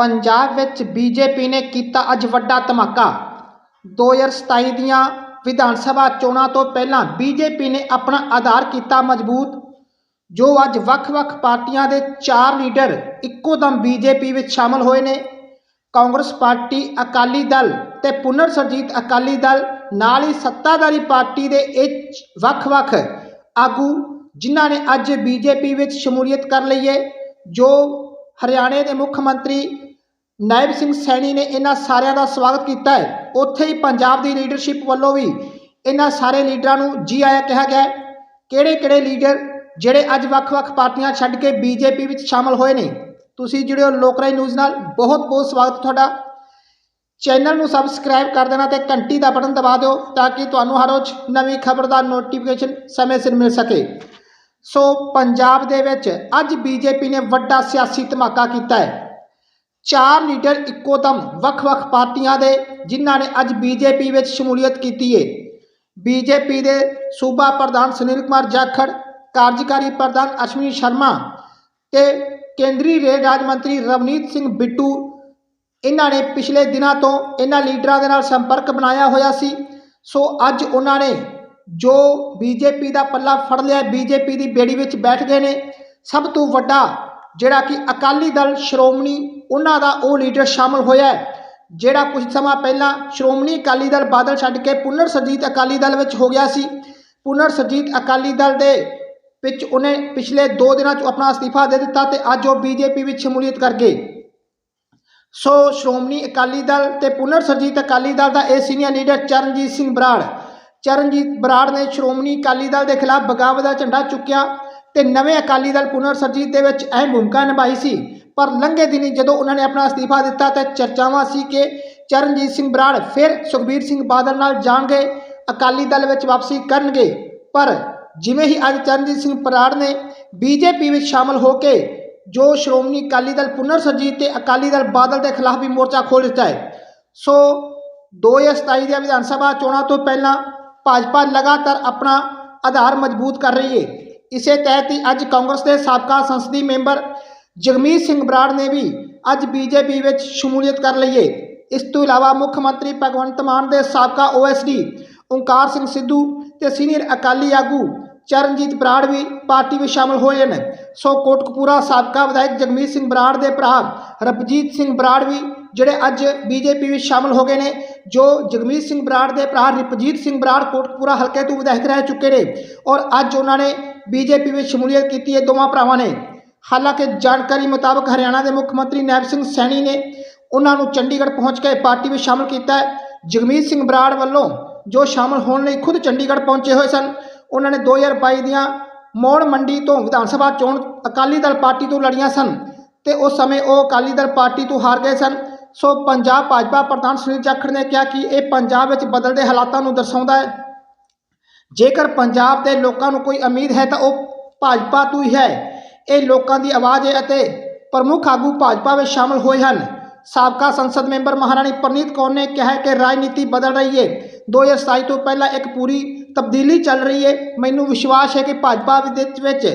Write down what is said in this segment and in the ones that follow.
ਪੰਜਾਬ ਵਿੱਚ ਬੀਜੇਪੀ ਨੇ ਕੀਤਾ ਅੱਜ ਵੱਡਾ ਧਮਾਕਾ। 2027 ਦੀਆਂ ਵਿਧਾਨ ਸਭਾ ਚੋਣਾਂ ਤੋਂ ਪਹਿਲਾਂ ਬੀਜੇਪੀ ਨੇ ਆਪਣਾ ਆਧਾਰ ਕੀਤਾ ਮਜ਼ਬੂਤ, ਜੋ ਅੱਜ ਵੱਖ-ਵੱਖ ਪਾਰਟੀਆਂ ਦੇ ਚਾਰ ਲੀਡਰ ਇੱਕੋ ਦਮ ਬੀਜੇਪੀ ਵਿੱਚ ਸ਼ਾਮਲ ਹੋਏ ਨੇ। ਕਾਂਗਰਸ ਪਾਰਟੀ ਅਕਾਲੀ ਦਲ ਤੇ ਪੁਨਰ ਸਰਜੀਤ ਅਕਾਲੀ ਦਲ ਨਾਲ ਹੀ ਸੱਤਾਧਾਰੀ ਪਾਰਟੀ ਦੇ ਇਹ ਵੱਖ-ਵੱਖ ਆਗੂ, ਜਿਨ੍ਹਾਂ ਨੇ ਅੱਜ ਬੀਜੇਪੀ ਵਿੱਚ ਸ਼ਮੂਲੀਅਤ ਕਰ ਲਈ ਹੈ ਜੋ ਹਰਿਆਣੇ ਦੇ ਮੁੱਖ ਮੰਤਰੀ ਨਾਇਬ ਸਿੰਘ ਸੈਣੀ ਨੇ ਇਹਨਾਂ ਸਾਰਿਆਂ ਦਾ ਸਵਾਗਤ ਕੀਤਾ ਹੈ। ਉੱਥੇ ਹੀ ਪੰਜਾਬ ਦੀ ਲੀਡਰਸ਼ਿਪ ਵੱਲੋਂ ਵੀ ਇਹਨਾਂ ਸਾਰੇ ਲੀਡਰਾਂ ਨੂੰ ਜੀ ਆਇਆ ਕਿਹਾ ਗਿਆ ਕਿਹੜੇ ਕਿਹੜੇ ਲੀਡਰ ਜਿਹੜੇ ਅੱਜ ਵੱਖ-ਵੱਖ ਪਾਰਟੀਆਂ ਛੱਡ ਕੇ ਬੀਜੇਪੀ ਵਿੱਚ ਸ਼ਾਮਲ ਹੋਏ ਨੇ? ਤੁਸੀਂ ਜਿਹੜੇ ਹੋ ਲੋਕਰਾਈ ਨਿਊਜ਼ ਨਾਲ। ਬਹੁਤ ਬਹੁਤ ਸਵਾਗਤ ਤੁਹਾਡਾ। ਚੈਨਲ ਨੂੰ ਸਬਸਕ੍ਰਾਈਬ ਕਰ ਦੇਣਾ ਤੇ ਘੰਟੀ ਦਾ ਬਟਨ ਦਬਾ ਦਿਓ ਤਾਂ ਕਿ ਤੁਹਾਨੂੰ ਹਰ ਰੋਜ਼ ਨਵੀਂ ਖਬਰ ਦਾ ਨੋਟੀਫਿਕੇਸ਼ਨ ਸਮੇਂ ਸਿਰ ਮਿਲ ਸਕੇ। ਸੋ ਪੰਜਾਬ ਦੇ ਵਿੱਚ ਅੱਜ ਬੀਜੇਪੀ ਨੇ ਵੱਡਾ ਸਿਆਸੀ ਧਮਾਕਾ ਕੀਤਾ ਹੈ। ਚਾਰ ਲੀਡਰ ਇੱਕੋ ਦਮ ਵੱਖ-ਵੱਖ ਪਾਰਟੀਆਂ ਦੇ, ਜਿਨ੍ਹਾਂ ਨੇ ਅੱਜ ਬੀਜੇਪੀ ਵਿੱਚ ਸ਼ਮੂਲੀਅਤ ਕੀਤੀ ਹੈ ਬੀਜੇਪੀ ਦੇ ਸੂਬਾ ਪ੍ਰਧਾਨ ਸੁਨੀਲ ਕੁਮਾਰ ਜਾਖੜ, ਕਾਰਜਕਾਰੀ ਪ੍ਰਧਾਨ ਅਸ਼ਵਨੀ ਸ਼ਰਮਾ ਤੇ ਕੇਂਦਰੀ ਰੇਲ ਰਾਜ ਮੰਤਰੀ ਰਵਨੀਤ ਸਿੰਘ ਬਿੱਟੂ, ਇਹਨਾਂ ਨੇ ਪਿਛਲੇ ਦਿਨਾਂ ਤੋਂ ਇਹਨਾਂ ਲੀਡਰਾਂ ਦੇ ਨਾਲ ਸੰਪਰਕ ਬਣਾਇਆ ਹੋਇਆ ਸੀ। ਸੋ ਅੱਜ ਉਹਨਾਂ ਨੇ ਜੋ ਬੀਜੇਪੀ ਦਾ ਪੱਲਾ ਫੜ ਲਿਆ, ਬੀਜੇਪੀ ਦੀ ਬੇੜੀ ਵਿੱਚ ਬੈਠ ਗਏ ਨੇ। ਸਭ ਤੋਂ ਵੱਡਾ ਜਿਹੜਾ ਕਿ ਅਕਾਲੀ ਦਲ ਸ਼੍ਰੋਮਣੀ ਉਹਨਾਂ ਦਾ ਉਹ ਲੀਡਰ ਸ਼ਾਮਲ ਹੋਇਆ ਜਿਹੜਾ ਕੁਝ ਸਮਾਂ ਪਹਿਲਾਂ ਸ਼੍ਰੋਮਣੀ ਅਕਾਲੀ ਦਲ ਬਾਦਲ ਛੱਡ ਕੇ ਪੁਨਰ ਸਰਜੀਤ ਅਕਾਲੀ ਦਲ ਵਿੱਚ ਹੋ ਗਿਆ ਸੀ। ਪੁਨਰ ਸਰਜੀਤ ਅਕਾਲੀ ਦਲ ਦੇ ਵਿੱਚ ਉਹਨੇ ਪਿਛਲੇ 2 ਦਿਨਾਂ 'ਚ ਆਪਣਾ ਅਸਤੀਫਾ ਦੇ ਦਿੱਤਾ ਤੇ ਅੱਜ ਉਹ ਬੀਜੇਪੀ ਵਿੱਚ ਸ਼ਮੂਲੀਅਤ ਕਰ ਗਏ। ਸੋ ਸ਼੍ਰੋਮਣੀ ਅਕਾਲੀ ਦਲ ਤੇ ਪੁਨਰ ਸਰਜੀਤ ਅਕਾਲੀ ਦਲ ਦਾ ਇਹ ਸੀਨੀਅਰ ਲੀਡਰ ਚਰਨਜੀਤ ਸਿੰਘ ਬਰਾੜ। ਚਰਨਜੀਤ ਬਰਾੜ ਨੇ ਸ਼੍ਰੋਮਣੀ ਅਕਾਲੀ ਦਲ ਦੇ ਖਿਲਾਫ ਬਗਾਵਤ ਦਾ ਝੰਡਾ ਚੁੱਕਿਆ ਤੇ ਨਵੇਂ ਅਕਾਲੀ ਦਲ ਪੁਨਰ ਸਰਜੀਤ ਦੇ ਵਿੱਚ ਅਹਿਮ ਭੂਮਿਕਾ ਨਿਭਾਈ ਸੀ। ਪਰ ਲੰਘੇ ਦਿਨੀ ਜਦੋਂ ਉਹਨਾਂ ਨੇ ਆਪਣਾ ਅਸਤੀਫਾ ਦਿੱਤਾ ਤਾਂ ਚਰਚਾਵਾਂ ਸੀ ਕਿ ਚਰਨਜੀਤ ਸਿੰਘ ਬਰਾੜ ਫਿਰ ਸੁਖਬੀਰ ਸਿੰਘ ਬਾਦਲ ਨਾਲ ਜਾਣਗੇ, ਅਕਾਲੀ ਦਲ ਵਿੱਚ ਵਾਪਸੀ ਕਰਨਗੇ। ਪਰ ਜਿਵੇਂ ਹੀ ਅੱਜ ਚਰਨਜੀਤ ਸਿੰਘ ਬਰਾੜ ਨੇ ਬੀਜੇਪੀ ਵਿੱਚ ਸ਼ਾਮਲ ਹੋ ਕੇ ਜੋ ਸ਼੍ਰੋਮਣੀ ਅਕਾਲੀ ਦਲ ਪੁਨਰ ਸਰਜੀਤ ਤੇ ਅਕਾਲੀ ਦਲ ਬਾਦਲ ਦੇ ਖਿਲਾਫ ਵੀ ਮੋਰਚਾ ਖੋਲ੍ਹ ਦਿੱਤਾ ਹੈ। ਸੋ 2027 ਦੀਆਂ ਵਿਧਾਨ ਸਭਾ ਚੋਣਾਂ ਤੋਂ ਪਹਿਲਾਂ ਭਾਜਪਾ ਲਗਾਤਾਰ ਆਪਣਾ ਆਧਾਰ ਮਜ਼ਬੂਤ ਕਰ ਰਹੀ ਹੈ। ਇਸੇ ਤਹਿਤ ਹੀ ਅੱਜ ਕਾਂਗਰਸ ਦੇ ਸਾਬਕਾ ਸੰਸਦੀ ਮੈਂਬਰ ਜਗਮੀਤ ਸਿੰਘ ਬਰਾੜ ਨੇ ਵੀ ਅੱਜ ਬੀਜੇਪੀ ਵਿੱਚ ਸ਼ਮੂਲੀਅਤ ਕਰ ਲਈ ਹੈ ਇਸ ਤੋਂ ਇਲਾਵਾ ਮੁੱਖ ਮੰਤਰੀ ਭਗਵੰਤ ਮਾਨ ਦੇ ਸਾਬਕਾ ਓਐਸਡੀ ਓਂਕਾਰ ਸਿੰਘ ਸਿੱਧੂ ਤੇ ਸੀਨੀਅਰ ਅਕਾਲੀ ਆਗੂ ਚਰਨਜੀਤ ਬਰਾੜ ਵੀ ਪਾਰਟੀ ਵਿੱਚ ਸ਼ਾਮਲ ਹੋਏ ਨੇ। ਸੋ ਕੋਟਕਪੂਰਾ ਸਾਬਕਾ ਵਿਧਾਇਕ ਜਗਮੀਤ ਸਿੰਘ ਬਰਾੜ ਦੇ ਭਰਾ ਰਬਜੀਤ ਸਿੰਘ ਬਰਾੜ ਵੀ ਜਿਹੜੇ ਅੱਜ ਬੀਜੇਪੀ ਵਿੱਚ ਸ਼ਾਮਲ ਹੋ ਗਏ ਨੇ, ਜੋ ਜਗਮੀਤ ਸਿੰਘ ਬਰਾੜ ਦੇ ਭਰਾ ਰਪਜੀਤ ਸਿੰਘ ਬਰਾੜ ਕੋਟਕਪੂਰਾ ਹਲਕੇ ਤੋਂ ਵਿਧਾਇਕ ਰਹਿ ਚੁੱਕੇ ਨੇ ਔਰ ਅੱਜ ਉਹਨਾਂ ਨੇ ਬੀਜੇਪੀ ਵਿੱਚ ਸ਼ਮੂਲੀਅਤ ਕੀਤੀ ਹੈ ਦੋਵਾਂ ਭਰਾਵਾਂ ਨੇ। ਹਾਲਾਂਕਿ ਜਾਣਕਾਰੀ ਮੁਤਾਬਕ ਹਰਿਆਣਾ ਦੇ ਮੁੱਖ ਮੰਤਰੀ ਨਾਇਬ ਸਿੰਘ ਸੈਣੀ ਨੇ ਉਹਨਾਂ ਨੂੰ ਚੰਡੀਗੜ੍ਹ ਪਹੁੰਚ ਕੇ ਪਾਰਟੀ ਵਿੱਚ ਸ਼ਾਮਲ ਕੀਤਾ ਹੈ। ਜਗਮੀਤ ਸਿੰਘ ਬਰਾੜ ਵੱਲੋਂ ਜੋ ਸ਼ਾਮਲ ਹੋਣ ਲਈ ਖੁਦ ਚੰਡੀਗੜ੍ਹ ਪਹੁੰਚੇ ਹੋਏ ਸਨ, ਉਹਨਾਂ ਨੇ 2022 ਦੀਆਂ ਮੌੜ ਮੰਡੀ ਤੋਂ ਵਿਧਾਨ ਸਭਾ ਚੋਣ ਅਕਾਲੀ ਦਲ ਪਾਰਟੀ ਤੋਂ ਲੜੀਆਂ ਸਨ ਤੇ ਉਸ ਸਮੇਂ ਉਹ ਅਕਾਲੀ ਦਲ ਪਾਰਟੀ ਤੋਂ ਹਾਰ ਗਏ ਸਨ। ਸੋ ਪੰਜਾਬ ਭਾਜਪਾ ਪ੍ਰਧਾਨ ਸੁਨੀਲ ਜਾਖੜ ਨੇ ਕਿਹਾ ਕਿ ਇਹ ਪੰਜਾਬ ਵਿੱਚ ਬਦਲਦੇ ਹਾਲਾਤਾਂ ਨੂੰ ਦਰਸਾਉਂਦਾ ਹੈ। ਜੇਕਰ ਪੰਜਾਬ ਦੇ ਲੋਕਾਂ ਨੂੰ ਕੋਈ ਉਮੀਦ ਹੈ ਤਾਂ ਉਹ ਭਾਜਪਾ ਤੋਂ ਹੀ ਹੈ। ਇਹ ਲੋਕਾਂ ਦੀ ਆਵਾਜ਼ ਹੈ ਅਤੇ ਪ੍ਰਮੁੱਖ ਆਗੂ ਭਾਜਪਾ ਵਿੱਚ ਸ਼ਾਮਲ ਹੋਏ ਹਨ। ਸਾਬਕਾ ਸੰਸਦ ਮੈਂਬਰ ਮਹਾਰਾਣੀ ਪ੍ਰਨੀਤ ਕੌਰ ਨੇ ਕਿਹਾ ਕਿ ਰਾਜਨੀਤੀ ਬਦਲ ਰਹੀ ਹੈ। 2027 ਤੋਂ ਪਹਿਲਾਂ ਇੱਕ ਪੂਰੀ ਤਬਦੀਲੀ ਚੱਲ ਰਹੀ ਹੈ। ਮੈਨੂੰ ਵਿਸ਼ਵਾਸ ਹੈ ਕਿ ਭਾਜਪਾ ਵਿਦਿਤ ਵਿੱਚ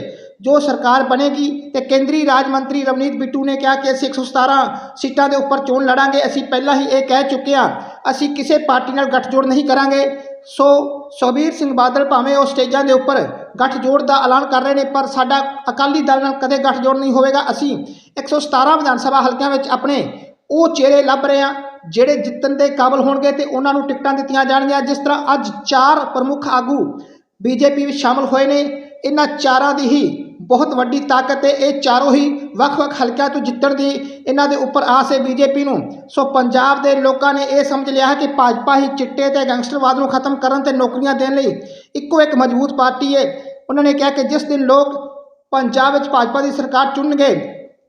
ਜੋ ਸਰਕਾਰ ਬਣੇਗੀ ਤੇ ਕੇਂਦਰੀ ਰਾਜ ਮੰਤਰੀ ਰਵਨੀਤ ਬਿੱਟੂ ਨੇ ਕਿਹਾ ਕਿ ਅਸੀਂ 117 ਸੀਟਾਂ ਦੇ ਉੱਪਰ ਚੋਣ ਲੜਾਂਗੇ। ਅਸੀਂ ਪਹਿਲਾਂ ਹੀ ਇਹ ਕਹਿ ਚੁੱਕੇ ਹਾਂ, ਅਸੀਂ ਕਿਸੇ ਪਾਰਟੀ ਨਾਲ ਗੱਠਜੋੜ ਨਹੀਂ ਕਰਾਂਗੇ। ਸੋ ਸੁਖਬੀਰ ਸਿੰਘ ਬਾਦਲ ਭਾਵੇਂ ਉਹ ਸਟੇਜਾਂ ਦੇ ਉੱਪਰ ਗੱਠਜੋੜ ਦਾ ਐਲਾਨ ਕਰ ਰਹੇ ਨੇ, ਪਰ ਸਾਡਾ ਅਕਾਲੀ ਦਲ ਨਾਲ ਕਦੇ ਗੱਠਜੋੜ ਨਹੀਂ ਹੋਵੇਗਾ। ਅਸੀਂ 117 ਵਿਧਾਨ ਸਭਾ ਹਲਕਿਆਂ ਵਿੱਚ ਆਪਣੇ ਉਹ ਚਿਹਰੇ ਲੱਭ ਰਹੇ ਹਾਂ, ਜਿਹੜੇ ਜਿੱਤਣ ਦੇ ਕਾਬਲ ਹੋਣਗੇ ਤੇ ਉਹਨਾਂ ਨੂੰ ਟਿਕਟਾਂ ਦਿੱਤੀਆਂ ਜਾਣਗੀਆਂ। ਜਿਸ ਤਰ੍ਹਾਂ ਅੱਜ ਚਾਰ ਪ੍ਰਮੁੱਖ ਆਗੂ ਬੀਜੇਪੀ ਵਿੱਚ ਸ਼ਾਮਲ ਹੋਏ ਨੇ, ਇਹਨਾਂ ਚਾਰਾਂ ਦੀ ਹੀ ਬਹੁਤ ਵੱਡੀ ਤਾਕਤ ਹੈ ਇਹ ਚਾਰੋਂ ਹੀ ਵੱਖ-ਵੱਖ ਹਲਕਿਆਂ ਤੋਂ ਜਿੱਤਣ ਦੀ ਇਹਨਾਂ ਦੇ ਉੱਪਰ ਆਸ ਹੈ ਬੀਜੇਪੀ ਨੂੰ। ਸੋ ਪੰਜਾਬ ਦੇ ਲੋਕਾਂ ਨੇ ਇਹ ਸਮਝ ਲਿਆ ਹੈ ਕਿ ਭਾਜਪਾ ਹੀ ਚਿੱਟੇ ਤੇ ਗੈਂਗਸਟਰਵਾਦ ਨੂੰ ਖਤਮ ਕਰਨ ਤੇ ਨੌਕਰੀਆਂ ਦੇਣ ਲਈ ਇੱਕੋ ਇੱਕ ਮਜ਼ਬੂਤ ਪਾਰਟੀ ਹੈ। ਉਹਨਾਂ ਨੇ ਕਿਹਾ ਕਿ ਜਿਸ ਦਿਨ ਲੋਕ ਪੰਜਾਬ ਵਿੱਚ ਭਾਜਪਾ ਦੀ ਸਰਕਾਰ ਚੁਣਨਗੇ,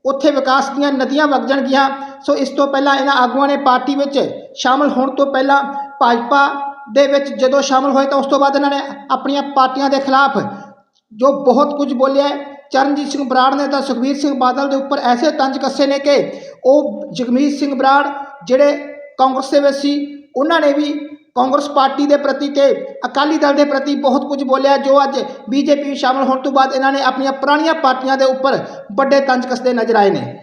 ਉੱਥੇ ਵਿਕਾਸ ਦੀਆਂ ਨਦੀਆਂ ਵਗ ਜਾਣਗੀਆਂ। ਸੋ ਇਸ ਤੋਂ ਪਹਿਲਾਂ ਇਹਨਾਂ ਆਗੂਆਂ ਨੇ ਪਾਰਟੀ ਵਿੱਚ ਸ਼ਾਮਲ ਹੋਣ ਤੋਂ ਪਹਿਲਾਂ ਭਾਜਪਾ ਦੇ ਵਿੱਚ ਜਦੋਂ ਸ਼ਾਮਲ ਹੋਏ ਤਾਂ ਉਸ ਤੋਂ ਬਾਅਦ ਇਹਨਾਂ ਨੇ ਆਪਣੀਆਂ ਪਾਰਟੀਆਂ ਦੇ ਖਿਲਾਫ ਜੋ ਬਹੁਤ ਕੁਝ ਬੋਲਿਆ ਚਰਨਜੀਤ ਸਿੰਘ ਬਰਾੜ ਨੇ ਤਾਂ ਸੁਖਬੀਰ ਸਿੰਘ ਬਾਦਲ ਦੇ ਉੱਪਰ ਐਸੇ ਤੰਜ ਕੱਸੇ ਨੇ ਕਿ ਉਹ ਜਗਮੀਤ ਸਿੰਘ ਬਰਾੜ ਜਿਹੜੇ ਕਾਂਗਰਸ ਦੇ ਵਿੱਚ ਸੀ, ਉਹਨਾਂ ਨੇ ਵੀ ਕਾਂਗਰਸ ਪਾਰਟੀ ਦੇ ਪ੍ਰਤੀ ਤੇ ਅਕਾਲੀ ਦਲ ਦੇ ਪ੍ਰਤੀ ਬਹੁਤ ਕੁਝ ਬੋਲਿਆ, ਜੋ ਅੱਜ ਬੀਜੇਪੀ ਸ਼ਾਮਲ ਹੋਣ ਤੋਂ ਬਾਅਦ ਇਹਨਾਂ ਨੇ ਆਪਣੀਆਂ ਪੁਰਾਣੀਆਂ ਪਾਰਟੀਆਂ ਦੇ ਉੱਪਰ ਵੱਡੇ ਤੰਜ ਕੱਸਦੇ ਨਜ਼ਰ ਆਏ ਨੇ।